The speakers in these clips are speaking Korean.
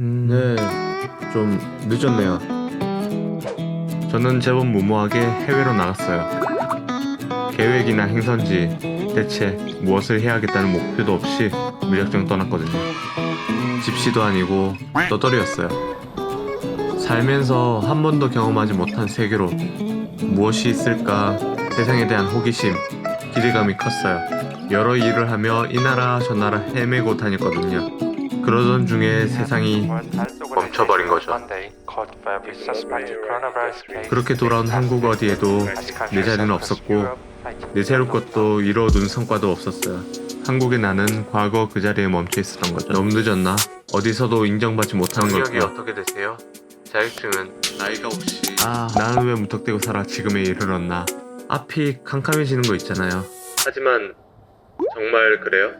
음, 네, 좀 늦었네요. 저는 제법 무모하게 해외로 나갔어요. 계획이나 행선지, 대체 무엇을 해야겠다는 목표도 없이 무작정 떠났거든요. 집시도 아니고 떠돌이였어요. 살면서 한 번도 경험하지 못한 세계로 무엇이 있을까 세상에 대한 호기심, 기대감이 컸어요. 여러 일을 하며 이 나라 저 나라 헤매고 다녔거든요. 그러던 중에 세상이 멈춰버린 거죠. 그렇게 돌아온 한국 어디에도 내 자리는 없었고 내 새로 것도 이뤄둔 성과도 없었어요. 한국의 나는 과거 그 자리에 멈춰 있었던 거죠. 너무 늦었나? 어디서도 인정받지 못하는 걸까요? 어떻게 되세요? 자격증은 나이가 혹시 아 나는 왜 무턱대고 살아 지금에 이르렀나? 앞이 캄캄해지는 거 있잖아요. 하지만 정말 그래요?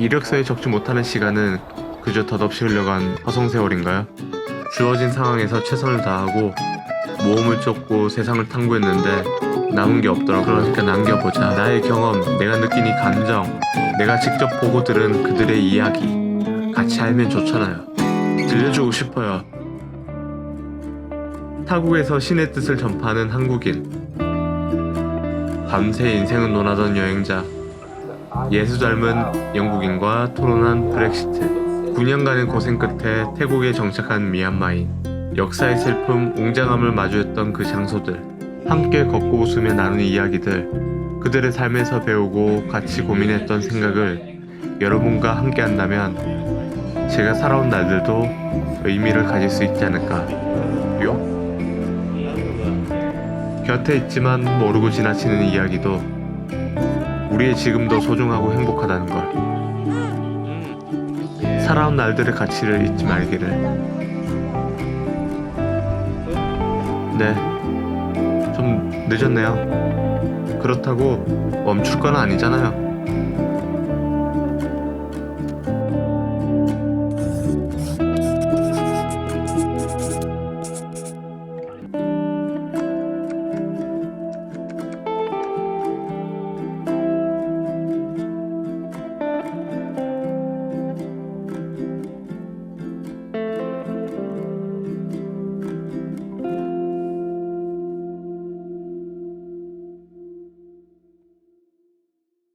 이력서에 적지 못하는 시간은 그저 덧없이 흘러간 허송세월인가요? 주어진 상황에서 최선을 다하고 모험을 쫓고 세상을 탐구했는데 남은 게 없더라고 그러니까 남겨보자. 나의 경험 내가 느낀 이 감정 내가 직접 보고 들은 그들의 이야기 같이 알면 좋잖아요. 들려주고 싶어요. 타국에서 신의 뜻을 전파하는 한국인. 밤새 인생은 논하던 여행자 예수 닮은 영국인과 토론한 브렉시트 9년간의 고생 끝에 태국에 정착한 미얀마인 역사의 슬픔, 웅장함을 마주했던 그 장소들 함께 걷고 웃으며 나눈 이야기들 그들의 삶에서 배우고 같이 고민했던 생각을 여러분과 함께 한다면 제가 살아온 날들도 의미를 가질 수 있지 않을까요? 곁에 있지만 모르고 지나치는 이야기도 우리의 지금도 소중하고 행복하다는 걸 살아온 날들의 가치를 잊지 말기를 네, 좀 늦었네요. 그렇다고 멈출 건 아니잖아요.